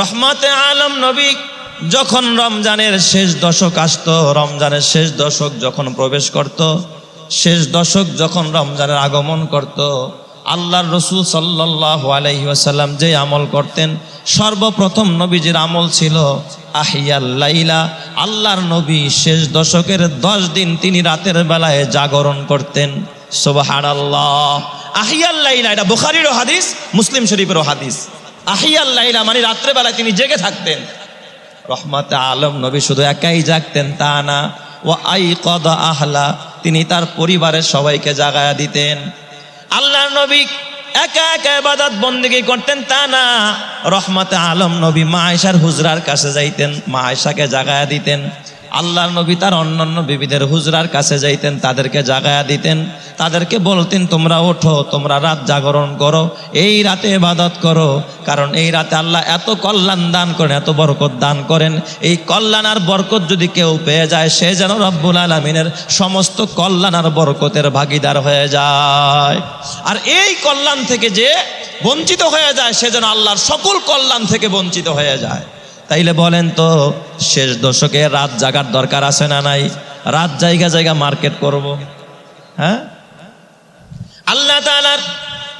রহমতে আলম নবী, যখন রমজানের শেষ দশক আসত, রমজানের শেষ দশক যখন প্রবেশ করত, শেষ দশক যখন রমজানের আগমন করত, আল্লাহর রসুল সাল্লাহ আলহিহাসাল্লাম যে আমল করতেন, সর্বপ্রথম নবীজির আমল ছিল আহিয়াল্লাইলা আল্লাহর নবী শেষ দশকের দশ দিন তিনি রাতের বেলায় জাগরণ করতেন। সোবাহার আল্লাহ আহিয়াল্লাইলা এটা বুখারিরও হাদিস, মুসলিম শরীফেরও হাদিস। আহিয়াল্লাইলা মানে রাত্রেবেলায় তিনি জেগে থাকতেন। রহমতে আলম নবী শুধু একাই জাগতেন, তা না। ও আই কদ আহলা, তিনি তার পরিবারের সবাইকে জাগায়া দিতেন। আল্লাহর নবী একা একা ইবাদত বন্দিগি করতেন, তা না। রহমতে আলম নবী মা আয়সার হুজরার কাছে যাইতেন মা আয়সাকে জাগায়া দিতেন। আল্লাহর নবী তার অন্যান্য বিবিদের হুজরার কাছে যাইতেন, তাদেরকে জাগায়া দিতেন, তাদেরকে বলতেন, তোমরা ওঠো, তোমরা রাত জাগরণ করো, এই রাতে ইবাদত করো। কারণ এই রাতে আল্লাহ এত কল্যাণ দান করেন, এত বরকত দান করেন। এই কল্যাণ আর বরকত যদি কেউ পেয়ে যায়, সে যেন রব্বুল আলমিনের সমস্ত কল্যাণ আর বরকতের ভাগিদার হয়ে যায়। আর এই কল্যাণ থেকে যে বঞ্চিত হয়ে যায়, সে যেন আল্লাহর সকল কল্যাণ থেকে বঞ্চিত হয়ে যায়। তাইলে বলেন তো, শেষ দশকে রাত জাগার দরকার আছে না নাই? রাত জায়গা জায়গা মার্কেট করব। হ্যাঁ? আল্লাহ তাআলার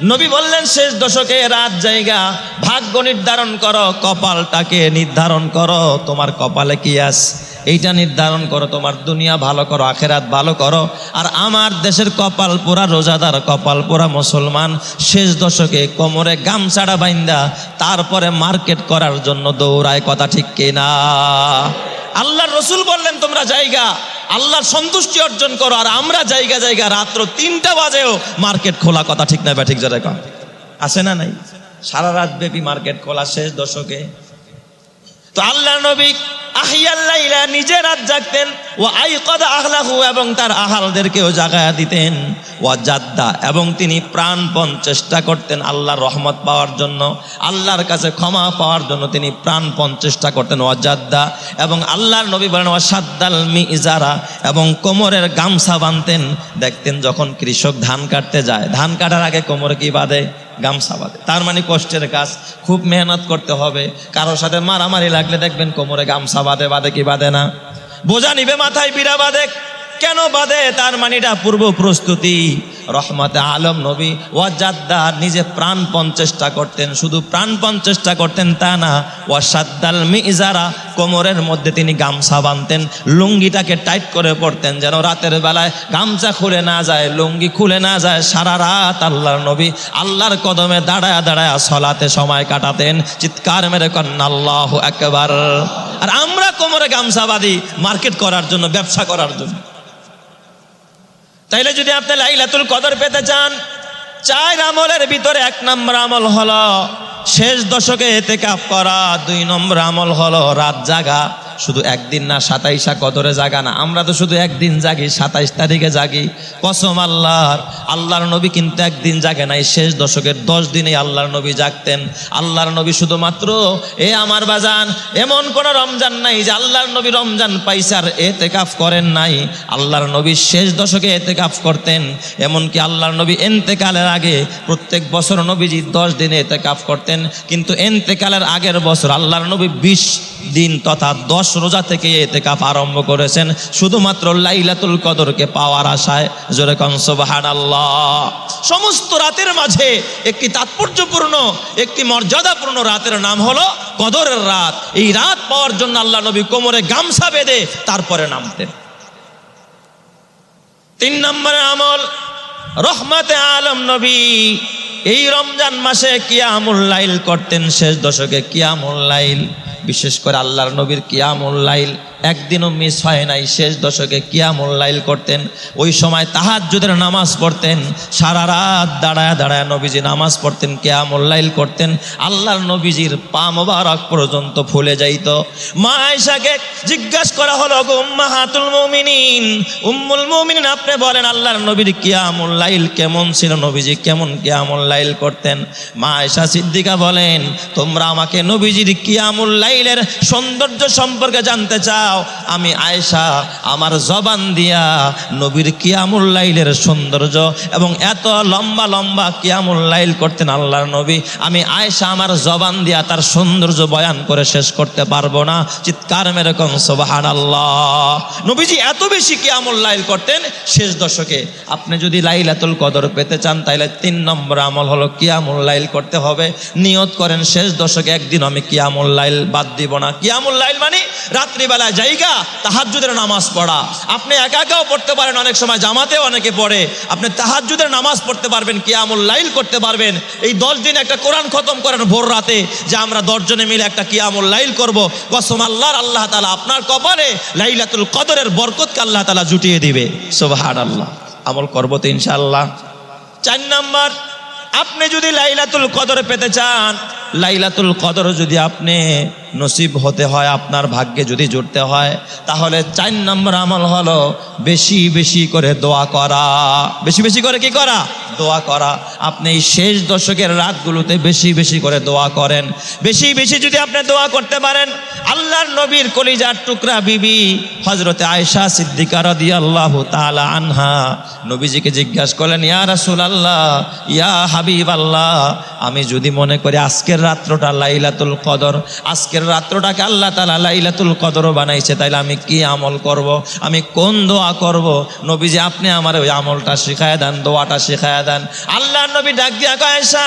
নবী বললেন, শেষ দশকে রাত জায়গা, ভাগ্য নির্ধারণ করো, কপালটাকে নির্ধারণ করো। তোমার কপালে কি আস এইটা নির্ধারণ করো, তোমার দুনিয়া ভালো করো, আখেরাত ভালো করো। আর আমার দেশের কপাল পোড়া রোজাদার, কপাল পোড়া মুসলমান। শেষ দশকে কোমরে গামছাড়া বাইন্দা, তারপরে মার্কেট করার জন্য দৌড়ায়, কথা ঠিক কিনা? আল্লাহর রসুল বললেন, তোমরা জায়গা, আল্লাহর সন্তুষ্টি অর্জন করো। আর আমরা জায়গা জায়গা, রাত্র তিনটা বাজেও মার্কেট খোলা, কথা ঠিক না বা ঠিক কম আছে না নাই? সারা রাত ব্যাপী মার্কেট খোলা শেষ দশকে। তো আল্লাহ নবী আহিয়াল্লাইলা নিজে রাত জাগতেন। ও আই কদ আহলাহু, এবং তার আহালদেরকেও জাগায়া দিতেন। ও জাদ্দা, এবং তিনি প্রাণপণ চেষ্টা করতেন আল্লাহর রহমত পাওয়ার জন্য। আল্লাহর কাছে ক্ষমা পাওয়ার জন্য তিনি প্রাণপণ চেষ্টা করতেন। ও জাদ্দা, এবং আল্লাহর নবী বলেন, ও সাদ্দাল মি ইজারা এবং কোমরের গামছা বাঁধতেন। দেখতেন যখন কৃষক ধান কাটতে যায়। ধান কাটার আগে কোমরে কি বাঁধে? গামছা বাঁধে। তার মানে কষ্টের কাজ, খুব মেহনত করতে হবে। কারোর সাথে মারামারি লাগলে দেখবেন কোমরে গামছা বাঁধে বাঁধে কি বাঁধে না। বোঝা নিবে মাথায় বিড়া বাঁধে, কেন বাঁধে? তার মানিটা পূর্ব প্রস্তুতি। রহমতে আলম নবী ওয়াজাদ্দা নিজে প্রাণপণ চেষ্টা করতেন, শুধু প্রাণপণ চেষ্টা করতেন তা না ওয়াসাদ্দাল মিজারা কোমরের মধ্যে তিনি গামছা বাঁধতেন, লুঙ্গিটাকে টাইট করে পড়তেন যেন রাতের বেলায় গামছা খুলে না যায়, লুঙ্গি খুলে না যায়, সারা রাত আল্লাহর নবী আল্লাহর কদমে দাঁড়ায় দাঁড়ায় সলাতে সময় কাটাতেন, চিৎকার মেরে কন্যা আল্লাহ একবার আর আমরা কোমরে গামছা বাঁধি মার্কেট করার জন্য, ব্যবসা করার জন্য। তাইলে যদি আপনি লাইলাতুল কদর পেতে চান, চার আমলের ভিতরে এক নম্বর আমল হলো শেষ দশকে এতে কাপ করা, দুই নম্বর আমল হলো রাত জাগা। শুধু একদিন না, সাতাইশা কদরে জাগা না। আমরা তো শুধু একদিন জাগি, সাতাইশ তারিখে জাগি। কসম আল্লাহর আল্লাহর নবী কিন্তু একদিন জাগে নাই, শেষ দশকের দশ দিনে আল্লাহর নবী জাগতেন। আল্লাহর নবী শুধুমাত্র, এ আমার বাজান, এমন কোন রমজান নাই যে আল্লাহর নবী রমজান পাইসার এতে কাফ করেন নাই। আল্লাহর নবী শেষ দশকে এতে কাফ করতেন, এমনকি আল্লাহর নবী এন্তেকালের আগে প্রত্যেক বছর নবীজি দশ দিনে এতে কাফ করতেন। কিন্তু এন্তেকালের আগের বছর আল্লাহর নবী বিশ দিন তথা দশ রোজা থেকে এতে কাপ আরম্ভ করেছেন। শুধুমাত্র লাইলাতুল কদরকে পাওয়ার আশায়। জোরে কনসবাহান সমস্ত রাতের মাঝে একটি তাৎপর্যপূর্ণ, একটি মর্যাদাপূর্ণ রাতের নাম হলো কদরের রাত। এই রাত পাওয়ার জন্য আল্লাহ নবী কোমরে গামছা বেঁধে তারপরে নামতেন। তিন নম্বরের আমল, রহমাতে আলম নবী। এই রমজান মাসে কিয়ামুল লাইল করতেন শেষ দশকে কিয়ামুল লাইল, বিশেষ করে আল্লাহর নবীর কিয়ামুল লাইল। একদিনও মিস হয় নাই, শেষ দশকে কিয়ামুল লাইল করতেন। ওই সময় তাহাজ্জুদের নামাজ পড়তেন, সারা রাত দাঁড়ায় দাঁড়ায় নবীজি নামাজ পড়তেন, কিয়ামুল লাইল করতেন। আল্লাহর নবীজির পা মোবারক পর্যন্ত ফুলে যাইত। মা আয়েশাকে জিজ্ঞাসা করা হলো, গো উম্মাহাতুল মুমিনিন, উম্মুল মুমিনিন, আপনি বলেন আল্লাহর নবীর কিয়ামুল লাইল কেমন ছিল? নবীজি কেমন কিয়ামুল লাইল করতেন। মা আয়েশা সিদ্দিকা বলেন, তোমরা আমাকে নবীজির কিয়ামুল লাইলের সৌন্দর্য সম্পর্কে জানতে চাও। যাও আমি আয়েশা, আমার জবান দিয়া নবীর কিয়ামুল লাইলের সৌন্দর্য এবং এত লম্বা লম্বা কিয়ামুল লাইল করতেন আল্লাহর নবী। আমি আয়েশা, আমার জবান দিয়া তার সৌন্দর্য বয়ান করে শেষ করতে পারব না। চিৎকার মেরকম সোবাহান আল্লাহ নবীজি এত বেশি কিয়ামুল লাইল করতেন শেষ দশকে। আপনি যদি লাইল লাইলাতুল কদর পেতে চান তাহলে তিন নম্বর আমল হলো কিয়ামুল লাইল করতে হবে। নিয়ত করেন, শেষ দশকে একদিন আমি কিয়ামুল লাইল বাদ দিব না। কিয়ামুল লাইল মানে রাত্রিবেলায় জায়গা, তাহাজ্জুদের নামাজ পড়া। আপনি একা একাও পড়তে পারেন, অনেক সময় জামাতেও অনেকে পড়ে। আপনি তাহাজ্জুদের নামাজ পড়তে পারবেন, কিয়ামুল লাইল করতে পারবেন। এই দশ দিন একটা কোরআন খতম করেন ভোর রাতে, যে আমরা দশজনে মিলে একটা কিয়ামুল লাইল করব। কসম আল্লাহর, আল্লাহ তালা আপনার কপালে লাইলাতুল কদরের বরকতকে আল্লাহ তালা জুটিয়ে দিবে। সোবাহান আল্লাহ আমল করব তো ইনশাআল্লাহ। চার নাম্বার, আপনি যদি লাইলাতুল কদর পেতে চান, লাইলাতুল কদর যদি আপনি নসিব হতে হয়, আপনার ভাগ্যে যদি জুড়তে হয়, তাহলে চার নম্বর আমল হলো বেশি বেশি করে দোয়া করা। বেশি বেশি করে কি করা? দোয়া করা। আপনি এই শেষ দশকের রাতগুলোতে বেশি বেশি করে দোয়া করেন। বেশি বেশি যদি আপনি দোয়া করতে পারেন, আল্লাহর নবীর কলিজার টুকরা বিবি হজরতে আয়সা সিদ্দিকা রদি আল্লাহ তালা আনহা নবীজিকে জিজ্ঞাসা করলেন, ইয়া রাসুল আল্লাহ ইয়া হাবিব আল্লাহ আমি যদি মনে করি আজকের রাত্রটা লাইলাতুল কদর, আজকের রাত্রটাকে আল্লাহ তালা লাইলাতুল কদরও বানাইছে তাইলে আমি কি আমল করব। আমি কোন দোয়া করব। নবী যে আপনি আমার ওই আমলটা শিখায় দেন, দোয়াটা শিখায় দেন আল্লাহ নবী ডাক দিয়া কয়েসা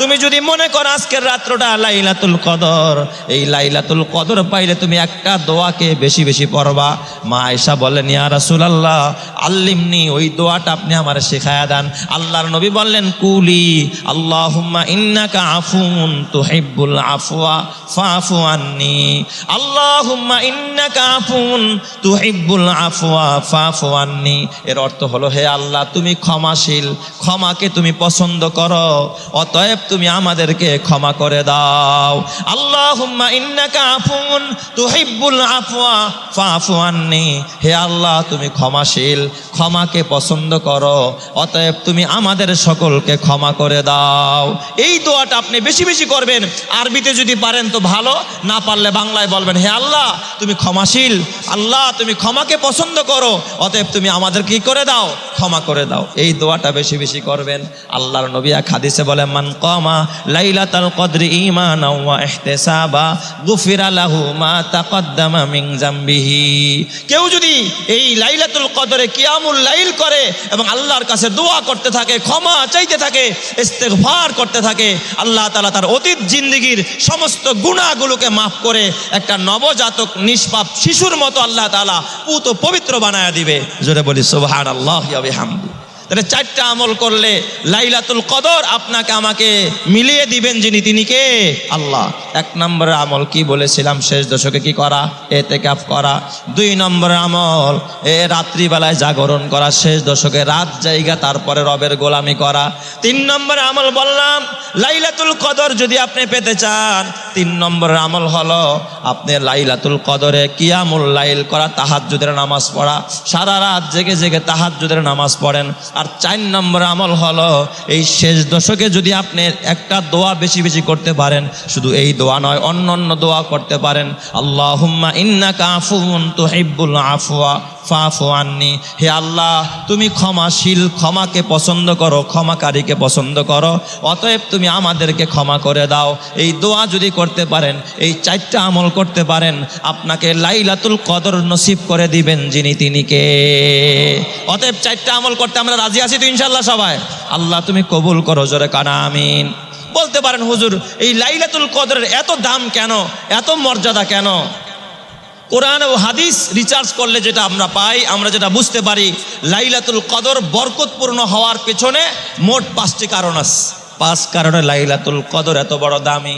তুমি যদি মনে করো আজকের রাত্রটা লাইলাতুল কদর, এই লাইলাতুল কদর পাইলে তুমি একটা দোয়াকে বেশি বেশি পড়বা মা আয়সা বললেন, ইয়া রাসুল আল্লাহ আল্লিমনি, ওই দোয়াটা আপনি আমার শেখায়া দেন আল্লাহর নবী বললেন, কুলি, আল্লাহুম্মা ইন্নাকা আফুন তুহিব্বুল আফওয়া ফাফু আন্নি। আল্লাহুম্মা ইন্নাকা আফুন তুহিব্বুল আফওয়া, ফাফু আন্নি। এর অর্থ হলো, হে আল্লাহ, তুমি ক্ষমাশীল, ক্ষমাকে তুমি পছন্দ করো, অতএব তুমি আমাদেরকে ক্ষমা করে দাও। আল্লাহুম্মা ইন্নাকা আফুন তুহিব্বুল আফওয়া, ফাফু আন্নি। হে আল্লাহ, তুমি ক্ষমাশীল, ক্ষমাকে পছন্দ করো, অতএব তুমি আমাদের সকলকে ক্ষমা করে দাও। এই দোয়াটা আপনি বেশি বেশি করবেন। আরবিতে যদি পারেন তো ভালো। না পারলে বাংলায় বলবেন, হে আল্লাহ, তুমি ক্ষমাশীল। আল্লাহ, তুমি ক্ষমাকে পছন্দ করো। অতএব তুমি আমাদের কি করে দাও? ক্ষমা করে দাও। এই দোয়াটা বেশি বেশি করবেন। আল্লাহর নবী এক হাদিসে বলে মান কমা লাইলাতাল কদরি ঈমানা ওয়া ইহতিসাবা, গুফিরা লাহু মা তাকদ্দামা মিন জামবিহি। কেউ যদি এই লাইলাতুল কদরে কিয়ামুল লাইল করে এবং আল্লাহর কাছে দোয়া করতে থাকে, ক্ষমা চাইতে থাকে, ইস্তেগফার করতে থাকে, আল্লাহ তাআলা তার অতীত জিন্দেগির সমস্ত গুনাহগুলোকে মাফ করে একটা নবজাতক নিষ্পাপ শিশুর মতো আল্লাহ তাআলা পুত পবিত্র বানায়া দিবে। জোরে বলি, সুবহানাল্লাহ ওয়া বিহামদি। তাহলে চারটা আমল করলে লাইলাতুল কদর আপনাকে আমাকে মিলিয়ে দিবেন যিনি, তিনি কে? আল্লাহ। এক নম্বর আমল কি বলেছিলাম? শেষ দশকে কি করা? এতে কাপ করা। দুই নম্বর আমল, এ রাত্রিবেলায় জাগরণ করা। শেষ দশকে রাত জায়গা, তারপরে রবের গোলামি করা। তিন নম্বর আমল বললাম, লাইলাতুল কদর যদি আপনি পেতে চান, তিন নম্বর আমল হলো, আপনি লাইলাতুল কদরে কিয়ামুল লাইল করা, তাহাজ্জুদের নামাজ পড়া। সারা রাত জেগে জেগে তাহাজ্জুদের নামাজ পড়েন। আর চার নম্বর আমল হলো এই শেষ দশকে যদি আপনি একটা দোয়া বেশি বেশি করতে পারেন, শুধু এই দোয়া নয়, অন্য অন্য দোয়া করতে পারেন। আল্লাহুম্মা ইন্নাকা আফুন তুহিব্বুল আফওয়া ফাফু হে আল্লাহ, তুমি ক্ষমাশীল, ক্ষমাকে পছন্দ করো, ক্ষমাকারীকে পছন্দ করো। অতএব তুমি আমাদেরকে ক্ষমা করে দাও। এই দোয়া যদি করতে পারেন, এই চারটা আমল করতে পারেন, আপনাকে লাইলাতুল কদর নসিব করে দিবেন যিনি তিনি কে। অতএব চারটা আমল করতে আমরা রাজি আছি তো ইনশাল্লাহ সবাই। আল্লাহ তুমি কবুল করো, জোরে কানা, আমিন। বলতে পারেন, হুজুর, এই লাইলাতুল কদরের এত দাম কেন? এত মর্যাদা কেন? কোরআন ও হাদিস রিচার্জ করলে যেটা আমরা পাই, আমরা যেটা বুঝতে পারি, লাইলাতুল কদর বরকতপূর্ণ হওয়ার পেছনে মোট পাঁচটি কারণ আছে। পাঁচ কারণে লাইলাতুল কদর এত বড় দামি।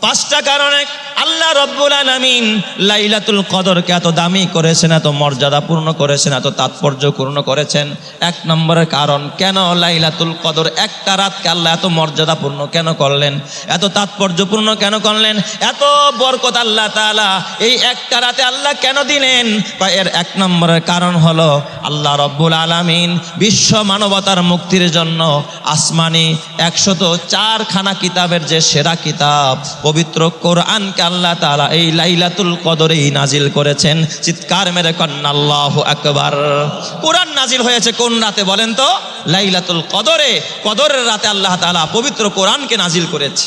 পাঁচটা কারণে আল্লাহ রব্বুল আলামিন লাইলাতুল কদরকে এত দামি করেছেন, এত মর্যাদাপূর্ণ করেছেন, এত তাৎপর্যপূর্ণ করেছেন। এক নম্বরের কারণ, কেন লাইলাতুল কদর একটা রাতকে আল্লাহ এত মর্যাদাপূর্ণ কেন করলেন? এত তাৎপর্যপূর্ণ কেন করলেন? এত বরকত আল্লাহ তাআলা এই একটা রাতে আল্লাহ কেন দিলেন? বা এর এক নম্বরের কারণ হলো আল্লাহ রব্বুল আলামিন বিশ্ব মানবতার মুক্তির জন্য আসমানি একশত চারখানা কিতাবের যে সেরা কিতাব পবিত্র কোরআনকে আল্লাহ তাআলা এই লাইলাতুল কদরেই নাজিল করেছেন। চিৎকার মেরে কন্যা আল্লাহ আকবার। কোরআন নাজিল হয়েছে কোন রাতে বলেন তো? লাইলাতুল কদরে। কদরের রাতে আল্লাহ তাআলা পবিত্র কোরআনকে নাজিল করেছে।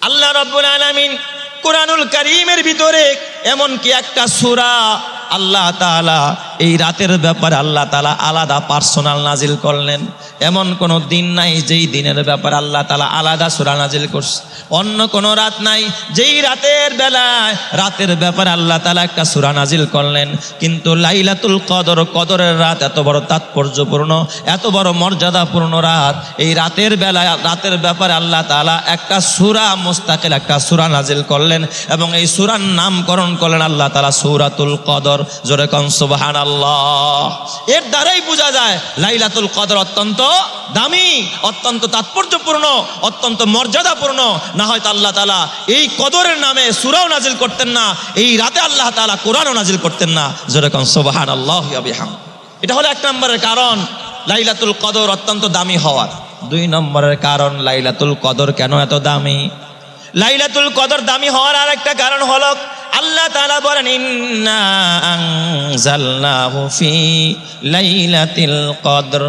আল্লাহ রব্বুল আলামিন কোরআনুল করিমের ভিতরে এমনকি একটা সূরা আল্লাহ তাআলা এই রাতের ব্যাপারে আল্লাহ তালা আলাদা পার্সোনাল নাজিল করলেন। এমন কোনো দিন নাই যেই দিনের ব্যাপারে আল্লাহ তালা আলাদা সূরা নাজিল করছে। অন্য কোনো রাত নাই যেই রাতের বেলায় রাতের ব্যাপারে আল্লাহ তালা একটা সূরা নাজিল করলেন। কিন্তু লাইলাতুল কদর, কদরের রাত এত বড় তাৎপর্যপূর্ণ, এত বড় মর্যাদাপূর্ণ রাত। এই রাতের বেলায়, রাতের ব্যাপারে আল্লাহ তালা একটা সুরা মুস্তাকিল, একটা সূরা নাজিল করলেন এবং এই সুরার নামকরণ করলেন আল্লাহ তাআলা সূরাতুল কদর। জোরে কন সুবহানাল্লাহ। এর দ্বারাই বোঝা যায় লাইলাতুল কদর অত্যন্ত দামি, অত্যন্ত তাৎপর্যপূর্ণ, অত্যন্ত মর্যাদাপূর্ণ। না হয়তো আল্লাহ তাআলা এই কদরের নামে সূরাও নাজিল করতেন না, এই রাতে আল্লাহ তাআলা কোরআনও নাজিল করতেন না। জোরে কন সুবহানাল্লাহ ওয়া বিহাম এটা হলো এক নম্বরের কারণ লাইলাতুল কদর অত্যন্ত দামি হওয়ার। দুই নম্বরের কারণ লাইলাতুল কদর কেন এত দামি? লাইলাতুল কদর দামি হওয়ার আর একটা কারণ হলো, আল্লাহ তাআলা বলেন, ইন্না আনজালনাহু ফি লাইলাতিল কদর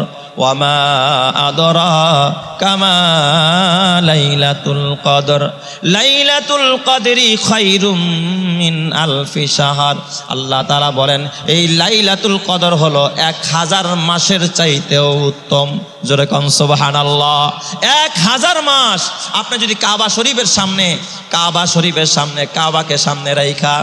আদরা কামা লাইলাতুল কদর। লাইলাতুল আলফি আল্লাহ বলেন, এই লাইলাতুল কদর হলো এক হাজার মাসের চাইতেও উত্তম। জোরে কন, সুবহানাল্লাহ। এক হাজার মাস, আপনি যদি কাবা শরীফের সামনে কাবা শরীফের সামনে কাবাকে সামনে রাইখা।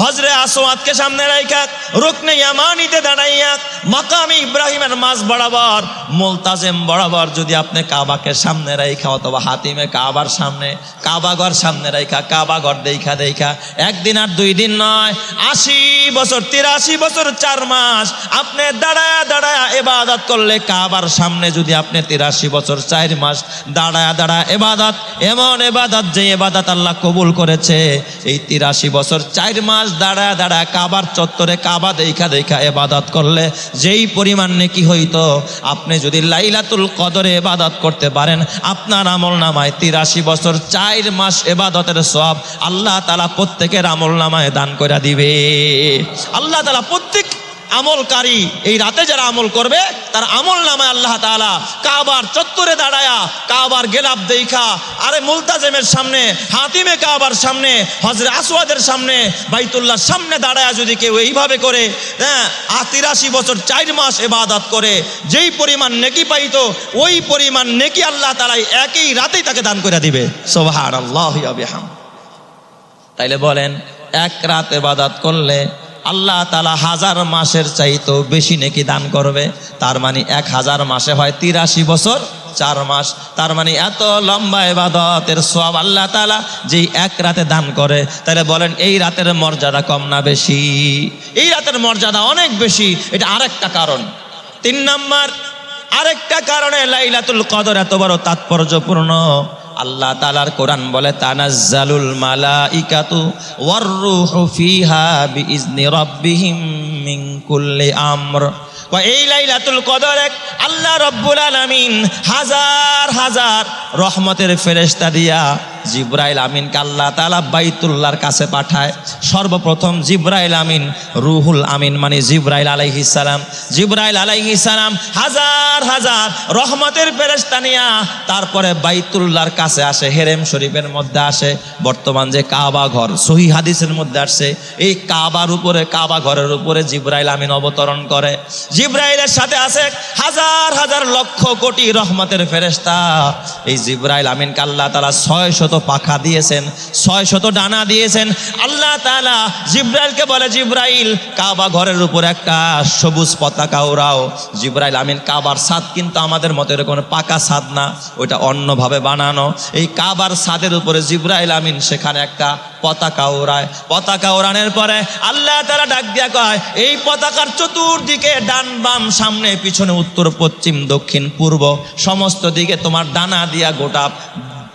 হজরে আসওয়াদকে সামনে রাইখা রুকনে ইয়ামানিতে দাঁড়াইয়া মাকামি ইব্রাহিমের মাছ বরাবর, মোলতাজেম বরাবর যদি আপনি কাবাকে সামনে রাইখা অথবা হাতিমে কাবার সামনে, কাবাঘর সামনে রাইখা, কাবাঘর দেখা দেখা একদিন আর দুই দিন নয়, আশি বছর, তিরাশি বছর, চার মাস, আপনি দাঁড়ায়া দাঁড়ায়া এবাদত করলে কাবার সামনে যদি আপনি তিরাশি বছর, চার মাস দাঁড়ায়া দাঁড়ায় এবাদত, এমন এবাদত যে এবাদত আল্লাহ কবুল করেছে, এই তিরাশি বছর, চার মাস দাঁড়ায় দাঁড়া কাবার চত্বরে কাবা দেখা দেখা এবাদত করলে যেই পরিমাণ নেকি হইতো, আপনি যদি লাইলাতুল কদরে এবাদত করতে পারেন, আপনার আমল নামায় তিরাশি বছর চার মাস এবাদতের সব আল্লাহ তালা প্রত্যেকের আমল নামায় দান করে দিবে। আল্লাহ তালা আমলকারী এই রাতে যারা আমল করবে, তার আমল নামায় আল্লাহ তাআলা কাবার চত্বরে দাঁড়ায়া, কাবার গেলাপ দেইখা, আরে মুলতাজেমের সামনে, হাতিমে কাবার সামনে হজরে আসওয়াদের সামনে, বাইতুল্লাহর সামনে দাঁড়ায়া যদি কেউ এইভাবে করে হ্যাঁ তিরাশি বছর চার মাস এবাদত করে, যেই পরিমাণ নেকি পাইতো, ওই পরিমাণ নেকি আল্লাহ তালাই একই রাতেই তাকে দান করে দিবে। সোহার আল্লাহ তাইলে বলেন, এক রাত এবাদাত করলে আল্লাহ তালা হাজার মাসের চাইতেও বেশি নাকি দান করবে। তার মানে এক হাজার মাসে হয় তিরাশি বছর, চার মাস। তার মানে এত লম্বা এবাদতের সব আল্লাহ তালা যেই এক রাতে দান করে, তাহলে বলেন এই রাতের মর্যাদা কম না বেশি? এই রাতের মর্যাদা অনেক বেশি, এটা আরেকটা কারণ। তিন নাম্বার, আরেকটা কারণে লাইলাতুল কদর এত বড় তাৎপর্যপূর্ণ। আল্লাহ তালার কোরআন বলে, তানাজ্জালুল মালাইকাতু ওয়াররুহু ফিহা বিইজনি রাব্বিহিম মিন কুল্লি আমর। এই লাইলাতুল কদর এক আল্লাহ রব্বুল আলামিন হাজার হাজার রহমতের ফেরেশতা দিয়া জিব্রাইল আমিনকে আল্লাহ তাআলা বাইতুল্লাহর কাছে পাঠায়। সর্বপ্রথম জিব্রাইল আমিন রুহুল আমিন মানে জিব্রাইল আলাইহিস সালাম। জিব্রাইল আলাইহিস সালাম হাজার হাজার রহমতের ফেরেশতা নিয়া তারপরে বাইতুল্লাহর কাছে আসে, হেরেম শরীফের মধ্যে আসে। বর্তমান যে কাবা ঘর, সহি হাদিসের মধ্যে আসছে, এই কাবার উপরে, কাবা ঘরের উপরে জিব্রাইল আমিন অবতরণ করে। জিব্রাইলের সাথে আছে হাজার হাজার হাজার লক্ষ কোটি রহমতের ফেরেশতা। এই জিব্রাইল আমিনকে আল্লাহ তালা ছয় শত পাখা দিয়েছেন ছয় শত ডানা দিয়েছেন। আল্লাহ তালা জিব্রাইলকে বলে, জিব্রাইল, কাবা ঘরের উপর একটা সবুজ পতাকা ওরাও জিব্রাইল আমিন কাবার ছাদ কিন্তু আমাদের মতো এরকম পাকা ছাদ না, ওইটা অন্যভাবে বানানো। এই কাবার ছাদের উপরে জিব্রাইল আমিন সেখানে একটা পতাকা ওড়ায় পতাকা ওড়ানোর পরে আল্লাহ তারা ডাক দিয়া কয়, এই পতাকার চতুর্দিকে ডান বাম সামনে, পিছনে উত্তর পশ্চিম দক্ষিণ পূর্ব সমস্ত দিকে তোমার ডানা দিয়া গোটা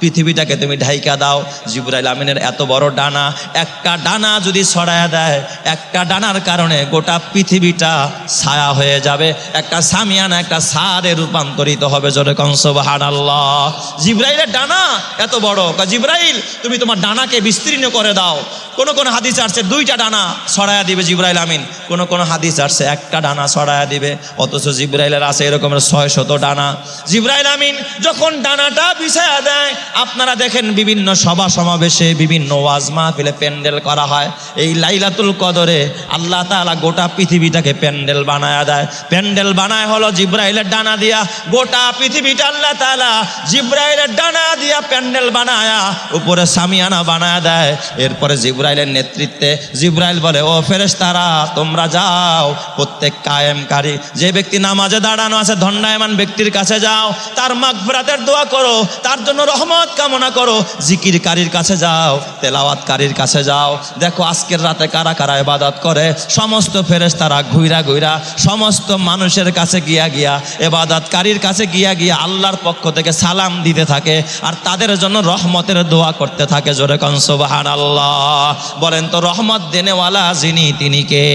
পৃথিবীটাকে তুমি ঢাইকা দাও। জিব্রাইল আমিনের এত বড় ডানা, একটা ডানা যদি ছড়ায়া দেয়, একটা ডানার কারণে গোটা পৃথিবীটা ছায়া হয়ে যাবে। একটা সামিয়ানা, একটা সারে রূপান্তরিত হবে জোরে কংসবাহান আল্লাহ জিব্রাইলের ডানা এত বড়। জিব্রাইল, তুমি তোমার ডানাকে বিস্তীর্ণ করে দাও। কোন কোন হাদিস আসছে দুইটা ডানা ছড়ায়া দিবে জিব্রাইল আমিন। কোন কোন হাদিস আসছে একটা ডানা ছড়ায়া দিবে, অথচ জিব্রাইলের আছে এরকমের ছয় শত ডানা। জিব্রাইল আমিন যখন ডানাটা বিছায়া দেয় আপনারা দেখেন বিভিন্ন সভা সমাবেশে বিভিন্ন ওয়াজ মাহফিলে প্যান্ডেল করা হয়। এই লাইলাতুল কদরে আল্লাহ তাআলা গোটা পৃথিবীটাকে প্যান্ডেল বানায়া দেয়। প্যান্ডেল বানায় হলো জিব্রাইলের ডানা দিয়া। গোটা পৃথিবীটা আল্লাহ তাআলা জিব্রাইলের ডানা দিয়া প্যান্ডেল বানায়া, উপরে সামিয়ানা বানায়া দেয়। এরপরে জিব্রাইলের নেতৃত্বে জিব্রাইল বলে, ও ফেরেশতারা, তোমরা যাও, প্রত্যেক কায়েমকারী, যে ব্যক্তি নামাজে দাঁড়ানো আছে ধন্যায়মান ব্যক্তির কাছে যাও। তার মাগফিরাতের দোয়া করো, তার জন্য রহমত কামনা করো। জিকির জিকিরকারীর কাছে যাও তেলাওয়াত তেলাওয়াতকারীর কাছে যাও। দেখো আজকের রাতে কারা কারা ইবাদত করে? সমস্ত ফেরেশতারা ঘুইরা ঘুইরা, সমস্ত মানুষের কাছে গিয়া গিয়া এবাদতকারীর কাছে গিয়া গিয়া আল্লাহর পক্ষ থেকে সালাম দিতে থাকে আর তাদের জন্য রহমতের দোয়া করতে থাকে। জোরে কনসবাহান আল্লাহ বলেন তো, রহমত দেনেওয়ালা যিনি, তিনি কে?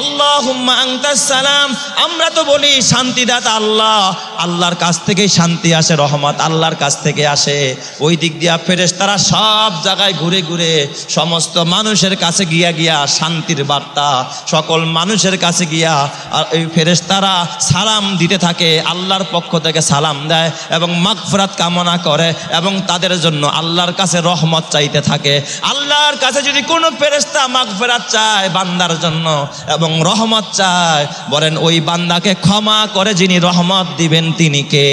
আল্লাহ সালাম। আমরা তো বলি শান্তিদাতা আল্লাহ। আল্লাহর কাছ থেকেই শান্তি আসে, রহমত আল্লাহর কাছ থেকে আসে। ওই দিক দিয়া ফেরেস তারা সব জায়গায় ঘুরে ঘুরে সমস্ত মানুষের কাছে গিয়া গিয়া শান্তির বার্তা, সকল মানুষের কাছে গিয়া আর এই ফেরেশতারা সালাম দিতে থাকে, আল্লাহর পক্ষ থেকে সালাম দেয় এবং মাগফিরাত কামনা করে এবং তাদের জন্য আল্লাহর কাছে রহমত চাইতে থাকে। আল্লাহর কাছে যদি কোনো ফেরেশতা মাগফিরাত চায় বান্দার জন্য এবং রহমত চায়, বলেন ওই বান্দাকে ক্ষমা করে যিনি রহমত দিবেন তিনি কে?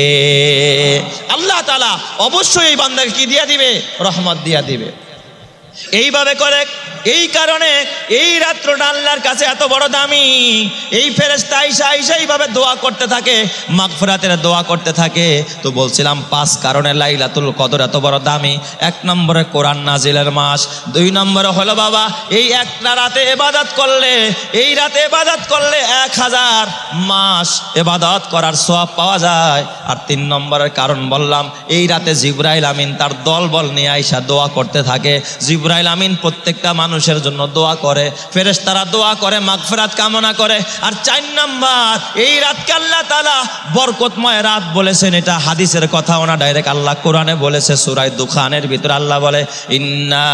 আল্লাহ তাআলা অবশ্যই এই বান্দাকে কি দিয়া দিবে? রহমত দিয়া দিবে। এইভাবে করে এই কারণে এই রাত্রটা আল্লাহর কাছে এত বড় দামি। এই ফেরেস্তা আইসা আইসা এইভাবে দোয়া করতে থাকে, মাগফিরাতের দোয়া করতে থাকে। তো বলছিলাম, পাঁচ কারণে লাইলাতুল কদর এত বড় দামি। এক নম্বরে কোরআন নাজিলের মাস, দুই নম্বরে হলো বাবা, এই একটা রাতে এবাদত করলে, এই রাতে এবাদত করলে এক হাজার মাস এবাদত করার সব পাওয়া যায়। আর তিন নম্বরের কারণ বললাম, এই রাতে জিব্রাইল আমিন তার দল বল নিয়ে আইসা দোয়া করতে থাকে। জিব্রাইল আমিন প্রত্যেকটা মানুষের জন্য দোয়া করে। ফেরেস তারা দোয়া করে, মাগফেরাত কামনা করে। আর চার নাম্বার, এই রাতকে আল্লাহ তালা বরকতময় রাত বলেছেন। এটা হাদিসের কথা ওনা ডাইরেক্ট আল্লাহ কোরআনে বলেছে সুরাই দুখানের ভিতরে আল্লাহ বলে, ইন্না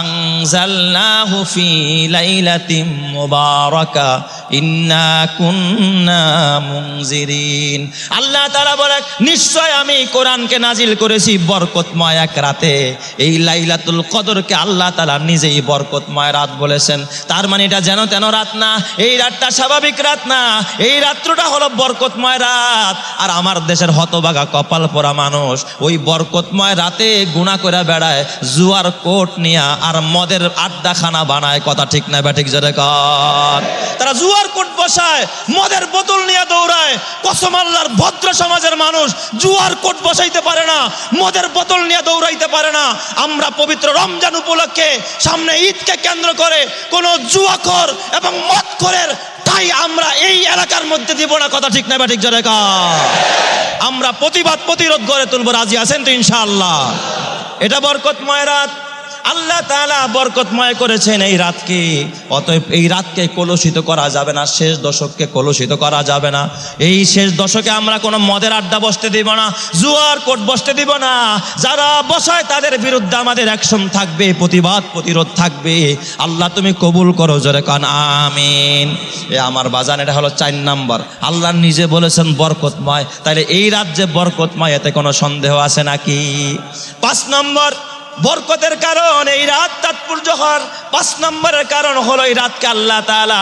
আনজালনাহু ফি লাইলাতিম মুবারাকা, ইন্না কুন্না মুনজিরিন। আল্লাহ তাআলা বলে, নিশ্চয় আমি কোরআনকে নাজিল করেছি বরকতময় এক রাতে। এই লাইলাতুল কদরকে আল্লাহ তাআলা নিজেই বরকতময় রাত বলেছেন। তার মানে এটা যেন তেন রাত না, এই রাতটা স্বাভাবিক রাত না, এই রাত্রটা হলো বরকতময় রাত। আর আমার দেশের হতবাগা কপাল পরা মানুষ ওই বরকতময় রাতে গুণা করে বেড়ায়, জুয়ার কোট নিয়া আর মদের আড্ডাখানা বানায়, কথা ঠিক না ব্যাঠিক জোরে কর। তারা জুয়ার কোট বসায়, মদের বোতল নিয়ে দৌড়ায়, কসম আল্লাহর ভদ্র সমাজের মানুষ জুয়ার কোট বসাইতে পারে না, মদের বোতল নিয়ে দৌড়াইতে পারে না। আমরা পবিত্র রমজান উপলক্ষে সামনে ঈদকে কেন্দ্র করে কোন জুয়াখর এবং মত করে তাই আমরা এই এলাকার মধ্যে দিব না। কথা ঠিক না বা ঠিক জোরে কর। আমরা প্রতিবাদ প্রতিরোধ গড়ে তুলব। রাজি আছেন তো ইনশাআল্লাহ? এটা বরকতময় রাত আল্লাহ তালা বরকতময় করেছেন এই রাতকে। অতএব এই রাতকে কলুষিত করা যাবে না, শেষ দশককে কলুষিত করা যাবে না। এই শেষ দশকে আমরা কোনো মদের আড্ডা বসতে দিব না, জুয়ার কোট বসতে দিব না। যারা বসায় তাদের বিরুদ্ধে আমাদের অ্যাকশন থাকবে, প্রতিবাদ, প্রতিরোধ থাকবে। আল্লাহ তুমি কবুল করো জোরে কান, আমিন। এ আমার বাজান, এটা হলো চার নাম্বার। আল্লাহ নিজে বলেছেন বরকতময়। তাহলে এই রাত যে বরকতময়, এতে কোনো সন্দেহ আছে নাকি? পাঁচ নম্বর বরকতের কারণ এই রাত তাৎপর্য হওয়ার পাঁচ নম্বরের কারণ হলো এই রাতকে আল্লাহ তাআলা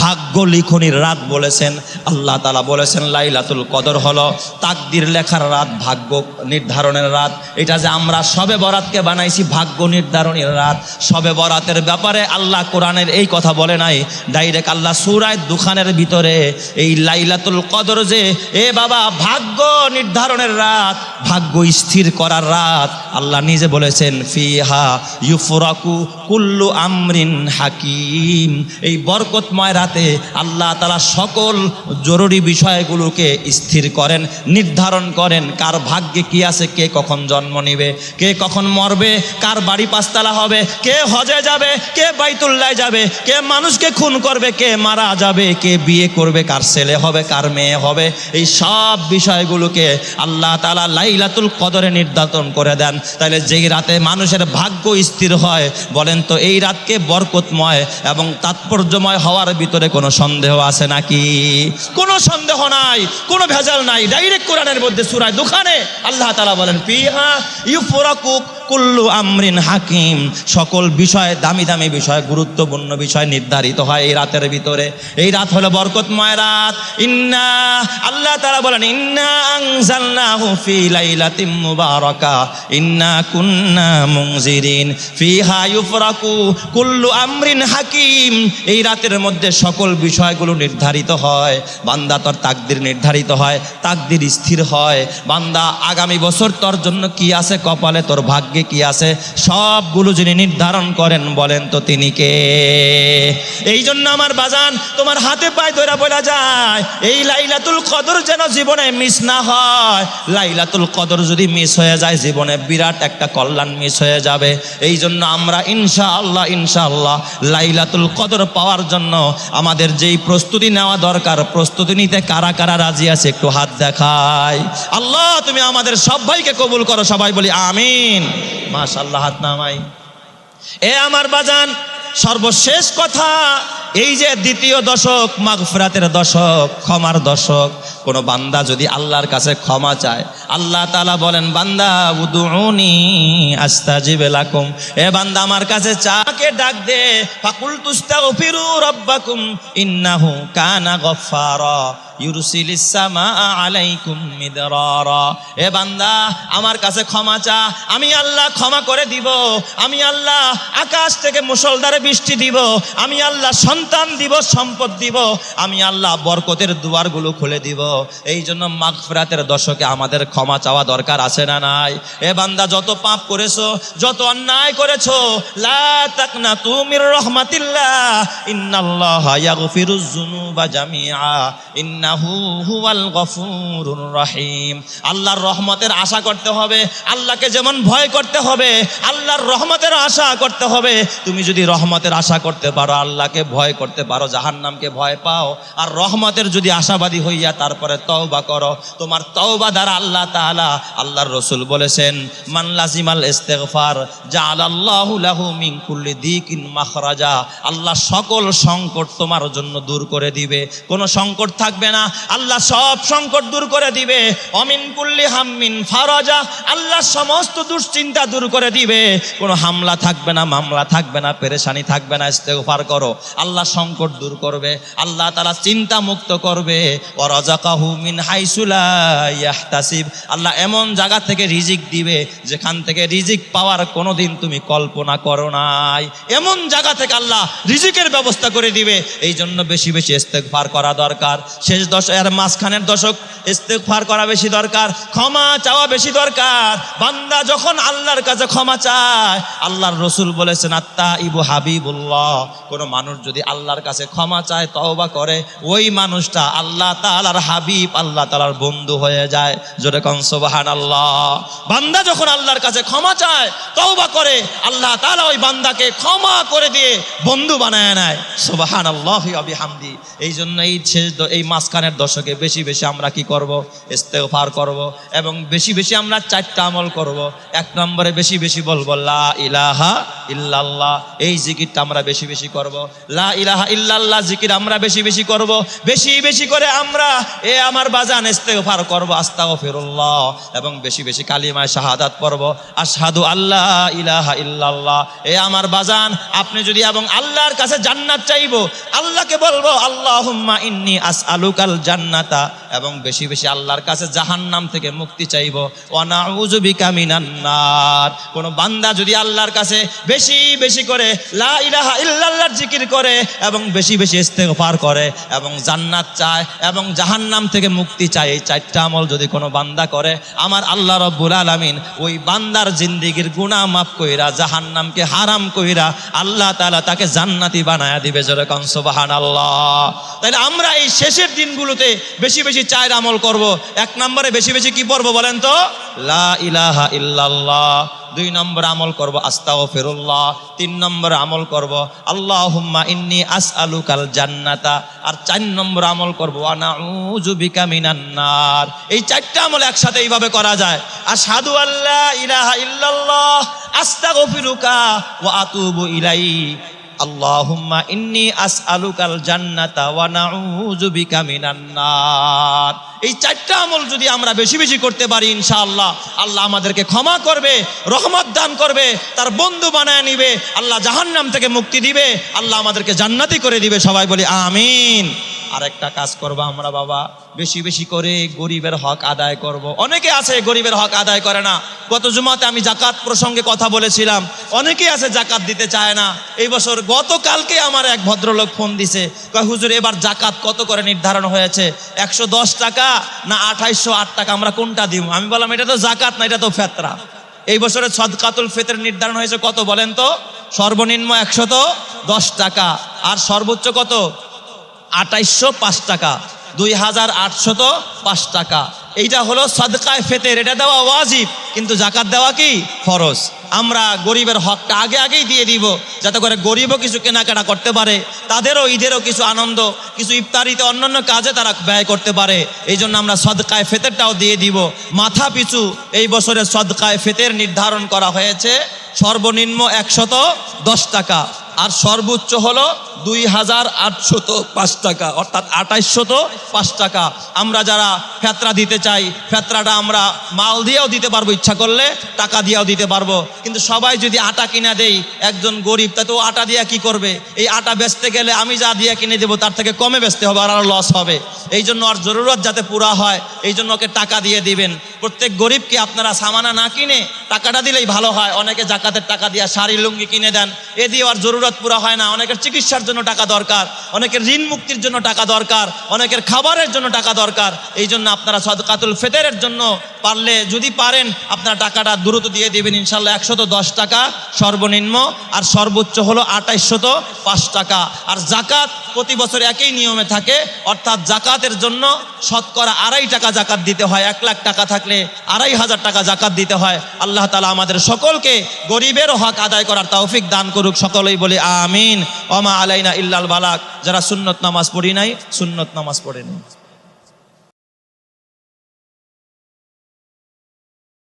ভাগ্য লিখনির রাত বলেছেন, আল্লাহ তালা বলেছেন, লাইলাতুল কদর হলো তাকদির লেখার রাত, ভাগ্য নির্ধারণের রাত। এটা যে আমরা সবে বরাতকে বানাইছি, ভাগ্য নির্ধারণের রাত। সবে বরাতের ব্যাপারে আল্লাহ কোরআনের এই কথা বলে নাই। ডাইরেক্ট আল্লাহ সুরায় দুখানের ভিতরে এই লাইলাতুল কদর যে, এ বাবা, ভাগ্য নির্ধারণের রাত, ভাগ্য স্থির করার রাত। আল্লাহ নিজে বলেছেন, ফিহা ইউফরাকু কুল্লু আমরিন হাকিম। এই বরকতময় রাতে আল্লাহ তালা সকল জরুরি বিষয়গুলোকে স্থির করেন, নির্ধারণ করেন, কার ভাগ্যে কি আছে, কে কখন জন্ম নিবে, কে কখন মরবে, কার বাড়ি পাঁচতলা হবে, কে হজে যাবে, কে বাইতুল্লায় যাবে, কে মানুষকে খুন করবে, কে মারা যাবে, কে বিয়ে করবে, কার ছেলে হবে, কার মেয়ে হবে, এই সব বিষয়গুলোকে আল্লাহ তালা লাইলাতুল কদরে নির্ধারণ করে দেন। তাহলে যেই রাতে মানুষের ভাগ্য স্থির হয়, বলেন তো এই রাতকে বরকতময় এবং তাৎপর্যময় হওয়ার ভিতরে কোনো সন্দেহ আছে নাকি? কোনো সন্দেহ নাই, কোনো ভেজাল নাই। ডাইরেক্ট কোরআনের মধ্যে সুরায় দোকানে আল্লাহ তালা বলেন পিহা ইউফরাকুক কুল্লু আমরিন হাকিম। সকল বিষয়, দামি দামি বিষয়, গুরুত্বপূর্ণ বিষয় নির্ধারিত হয় এই রাতের ভিতরে। এই রাত হলো বরকতময় রাত। ইন্না, আল্লাহ তারা বলেন, ইন্না আনজালনাহু ফি লাইলাতিম মুবারাকা। ইন্না কুন্না মুনজিরিন। ফিহা ইউফরাকু কুল্লু আমরিন হাকিম। এই রাতের মধ্যে সকল বিষয়গুলো নির্ধারিত হয়, বান্দা তোর তাকদির নির্ধারিত হয়, তাকদির স্থির হয়, বান্দা আগামী বছর তোর জন্য কি আছে, কপালে তোর ভাগ্যে কি আছে, সবগুলো যিনি নির্ধারণ করেন বলেন তো তিনি কে? এই জন্য আমার বাজান, তোমার হাতে পায়ে ধরে বলা যায়, এই লাইলাতুল কদর যেন জীবনে মিস না হয়। লাইলাতুল কদর যদি মিস হয়ে যায়, জীবনে বিরাট একটা কল্যাণ মিস হয়ে যাবে। এই জন্য আমরা ইনশাআল্লাহ ইনশাআল্লাহ, লাইলাতুল কদর পাওয়ার জন্য আমাদের যেই প্রস্তুতি নেওয়া দরকার, প্রস্তুতি নিতে কারা কারা রাজি আছে একটু হাত দেখায় আল্লাহ, তুমি আমাদের সবাইকে কবুল করো, সবাই বলি আমিন। মাশাল্লাহ হাত নামাই। এ আমার বাজান সর্বশেষ কথা, এই যে দ্বিতীয় দশক, মাগফিরাতের দশক, ক্ষমার দশক, কোনো বান্দা যদি আল্লাহর কাছে ক্ষমা চায়, আল্লাহ তালা বলেন, বান্দা উদুনি আস্তাজিব লাকুম। এ বান্দা আমার কাছে চাকে ডাক দে ফাকুল তুস্তাগফিরু রব্বাকুম, ইন্নাহু কানা গফফারা। এ বান্দা, আমার কাছে ক্ষমা চা। আমি আল্লাহ ক্ষমা করে দিব। আমি আল্লাহ আকাশ থেকে মুসলধারে বৃষ্টি দিব। আমি আল্লাহ সন্তান দিব, সম্পদ দিব। আমি আল্লাহ বরকতের দুয়ারগুলো খুলে দিব। এই জন্য মাগফিরাতের দশকে আমাদের ক্ষমা চাওয়া দরকার আছে না নাই? এ বান্দা, যত পাপ করেছ, যত অন্যায় করেছ, লা তাকনা তুমির রহমাতিল্লাহ। ইন্নাল্লাহ ইয়াগফিরুজ যুনুবা জামিআ রহিম। আল্লাহর রহমতের আশা করতে হবে, আল্লাহকে যেমন ভয় করতে হবে, আল্লাহর রহমতের আশা করতে হবে। তুমি যদি রহমতের আশা করতে পারো, আল্লাহকে ভয় করতে পারো, জাহান্নামকে ভয় পাও, আর রহমতের যদি আশাবাদী হইয়া তারপরে তওবা করো, তোমার তওবা দ্বারা আল্লাহ তাআলা, আল্লাহর রসুল বলেছেন, মান লাজিমাল ইস্তেগফার, জাআলাল্লাহু লাহু মিন কুল্লি দিকিন মাখরাজা। আল্লাহ সকল সংকট তোমার জন্য দূর করে দিবে। কোনো সংকট থাকবে না আল্লাহ সব সংকট দূর করে দিবে। অমিন কুল্লি হাম্মিন ফারাজা, আল্লাহ সমস্ত দুশ্চিন্তা দূর করে দিবে। কোনো হামলা থাকবে না, মামলা থাকবে না, পেরেশানি থাকবে না, ইস্তেগফার করো। আল্লাহ সংকট দূর করবে, আল্লাহ তাআলা চিন্তা মুক্ত করবে। মিন হাইসুলাইয়াহতাসিব আল্লাহ এমন জায়গা থেকে রিজিক দিবে, যেখান থেকে রিজিক পাওয়ার কোনোদিন তুমি কল্পনা করো নাই। এমন জায়গা থেকে আল্লাহ রিজিকের ব্যবস্থা করে দিবে এই জন্য বেশি বেশি ইস্তেগফার করা দরকার। শেষ দশক, এর মাঝখানের দশক ইস্তেগফার করা বেশি দরকার, ক্ষমা চাওয়া বেশি দরকার। বান্দা যখন আল্লাহর কাছে ক্ষমা চায়, আল্লাহর রসুল বলেছেন আত্মা ইবু হাবিবুল্লাহ। কোনো মানুষ যদি আল্লাহর কাছে ক্ষমা চায়, তওবা করে, ওই মানুষটা আল্লাহ তাআলার হাবিব, আল্লাহ তাআলার বন্ধু হয়ে যায়। জোরে কন, সুবহানাল্লাহ। বান্দা যখন আল্লাহর কাছে ক্ষমা চায়, তওবা করে, আল্লাহ তাআলা ওই বান্দাকে ক্ষমা করে দিয়ে বন্ধু বানায় নেয়। সুবহানাল্লাহ বিহামদি। এই জন্য এই শেষ দ- এই মাঝখানের দশকে বেশি বেশি আমরা কি করব? ইস্তেগফার করব এবং বেশি বেশি আমরা চারটা আমল করব। এক নম্বরে বেশি বেশি বলব, লা ইলাহা ইল্লাল্লাহ। এই জিকিরটা আমরা বেশি বেশি করব। লা ইলাহা ইল্লাল্লাহ জিকির আমরা বেশি বেশি করব। বেশি বেশি করে আমরা এ আমার বাজান ইস্তেগফার করব, আস্তাগফিরুল্লাহ। এবং বেশি বেশি কালিমায় শাহাদাত পড়ব, আশহাদু আল্লাহ ইলাহা ইল্লাল্লাহ। এ আমার বাজান, আপনি যদি এবং আল্লাহর কাছে জান্নাত চাইব, আল্লাহকে বলব, আল্লাহুম্মা ইন্নি আসআলুকাল জান্নাতা এবং বেশি বেশি আল্লাহর কাছে জাহান্নাম থেকে মুক্তি চাইব। ওয়া নাউযু বিকা মিনান নার। কোন বান্দা যদি আল্লাহর কাছে বেশি বেশি করে লা ইলাহা ইল্লাল্লাহর জিকির করে এবং বেশি বেশি ইস্তেগফার করে এবং জান্নাত চায় এবং জাহান্নাম থেকে মুক্তি চায়, এই চারটা আমল যদি কোনো বান্দা করে, আমার আল্লাহ রব্বুল আলামিন ওই বান্দার জিন্দিগির গুনাহ মাফ কইরা, জাহান্নামকে হারাম কইরা আল্লাহ তাআলা তাকে জান্নাতি বানায়া দিবে জোরে কন সুবহানাল্লাহ। তাহলে আমরা এই শেষের দিনগুলোতে বেশি বেশি চায়ের আমল করব। এক নম্বরে বেশি বেশি কি পড়ব বলেন তো? লা ইলাহা ইল্লাল্লাহ। দুই নম্বর আমল করব আস্তাও ফেরুল্লাহ তিন নম্বর আমল করব আল্লাহ হুম্মা ইন্নি আস আলু কাল জান্নাতা। আর চার নম্বর আমল করব আনাউযু বিকা মিনান্নার এই চারটা আমল একসাথে এইভাবে করা যায়। আর সাধু আল্লাহ ইলাহা ইল্লাল্লাহ। আস্তাগফিরুকা ওয়া আতুবু ইলাই আল্লাহুম্মা ইন্নি আসআলুকাল জান্নাতা ওয়া নাউযু বিকা মিনান এই চারটা আমল যদি আমরা বেশি বেশি করতে পারি, ইনশাআল্লাহ, আল্লাহ আমাদেরকে ক্ষমা করবে, রহমত দান করবে, তার বন্ধু বানায় নিবে, আল্লাহ জাহান্নাম থেকে মুক্তি দিবে, আল্লাহ আমাদেরকে জান্নাতি করে দিবে, সবাই বলি আমিন। আর একটা কাজ করব আমরা, বাবা। বেশি বেশি করে গরিবের হক আদায় করব। অনেকে আছে গরিবের হক আদায় করে না। গত জুমাতে আমি জাকাত প্রসঙ্গে কথা বলেছিলাম। অনেকেই আছে জাকাত দিতে চায় না। এই বছর গতকালকে আমার এক ভদ্রলোক ফোন দিছে। কয়, হুজুর, এবার জাকাত কত করে নির্ধারণ হয়েছে? একশো দশ টাকা না আঠাইশশো আট টাকা? আমরা কোনটা দিব? আমি বললাম, এটা তো জাকাত না, এটা তো ফেতরা। এই বছরের সদকাতুল ফেতের নির্ধারণ হয়েছে কত বলেন তো? সর্বনিম্ন একশত দশ টাকা। আর সর্বোচ্চ কত? আটাইশশো পাঁচ টাকা। দুই হাজার আটশত পাঁচ টাকা। এইটা হলো সদকায় ফেতের, এটা দেওয়া ওয়াজিব, কিন্তু জাকাত দেওয়া কি? ফরজ। আমরা গরিবের হকটা আগে আগেই দিয়ে দিব, যাতে করে গরিবও কিছু কেনাকাটা করতে পারে, তাদেরও, ঈদেরও কিছু আনন্দ, কিছু ইফতারিতে অন্যান্য কাজে তারা ব্যয় করতে পারে। এই জন্য আমরা সদকায় ফেতেরটাও দিয়ে দিব। মাথা পিছু, এই বছরের সদকায় ফেতের নির্ধারণ করা হয়েছে সর্বনিম্ন একশত দশ টাকা। আর সর্বোচ্চ হলো দুই হাজার আটশত পাঁচ টাকা, অর্থাৎ আঠাইশশত পাঁচ টাকা। আমরা যারা ফেতরা দিতে চাই, ফেতরাটা আমরা মাল দিয়েও দিতে পারব, ইচ্ছা করলে টাকা দিয়েও দিতে পারব। কিন্তু সবাই যদি আটা কিনা দেই, একজন গরিব তাতে ও আটা দিয়ে কি করবে? এই আটা বেচতে গেলে আমি যা দিয়ে কিনে দেবো, তার থেকে কমে বেচতে হবে আর লস হবে। এই জন্য আর জরুরত যাতে পুরা হয় এই জন্য ওকে টাকা দিয়ে দিবেন। প্রত্যেক গরিবকে আপনারা সামানা না কিনে টাকাটা দিলেই ভালো হয়। অনেকে জাকাতের টাকা দিয়ে শাড়ি, লুঙ্গি কিনে দেন। এ দিয়ে আর জরুরত পুরা হয় না। অনেকের চিকিৎসার জন্য টাকা দরকার। অনেকের ঋণ মুক্তির জন্য টাকা দরকার। অনেকের খাবারের জন্য টাকা দরকার। এই জন্য আপনারা সদকাতুল ফেতেরের জন্য পারলে যদি পারেন, আপনারা টাকাটা দ্রুত দিয়ে দেবেন। ইনশাল্লাহ একশত দশ টাকা সর্বনিম্ন, আর সর্বোচ্চ হলো আঠাইশশত পাঁচ টাকা। আর জাকাত প্রতি বছর একই নিয়মে থাকে, অর্থাৎ জাকাতের জন্য শতকরা আড়াই টাকা জাকাত দিতে হয়, এক লাখ টাকা থাকলে আড়াই হাজার টাকা জাকাত দিতে হয়। আল্লাহ তালা আমাদের সকলকে গরিবের হক আদায় করার তৌফিক দান করুক, সকলেই বলি আমিন। অমা আলাইনা ইল্লাল বালাক। যারা সুন্নত নামাজ পড়ি নাই, সুন্নত নামাজ পড়ে নেই।